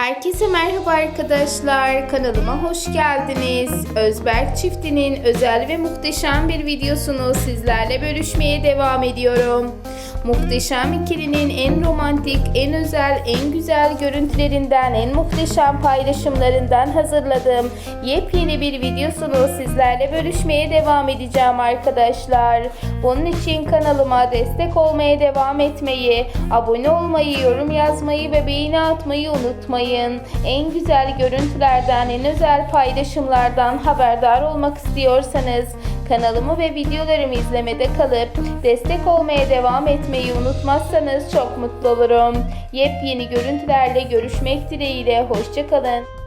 Herkese merhaba arkadaşlar. Kanalıma hoş geldiniz. Özberk çiftinin özel ve muhteşem bir videosunu sizlerle bölüşmeye devam ediyorum. Muhteşem ikilinin en romantik, en özel, en güzel görüntülerinden, en muhteşem paylaşımlarından hazırladığım yepyeni bir videosunu sizlerle bölüşmeye devam edeceğim arkadaşlar. Bunun için kanalıma destek olmaya devam etmeyi, abone olmayı, yorum yazmayı ve beğeni atmayı unutmayın. En güzel görüntülerden, en özel paylaşımlardan haberdar olmak istiyorsanız kanalımı ve videolarımı izlemede kalıp destek olmaya devam etmeyi unutmazsanız çok mutlu olurum. Yepyeni görüntülerle görüşmek dileğiyle hoşçakalın.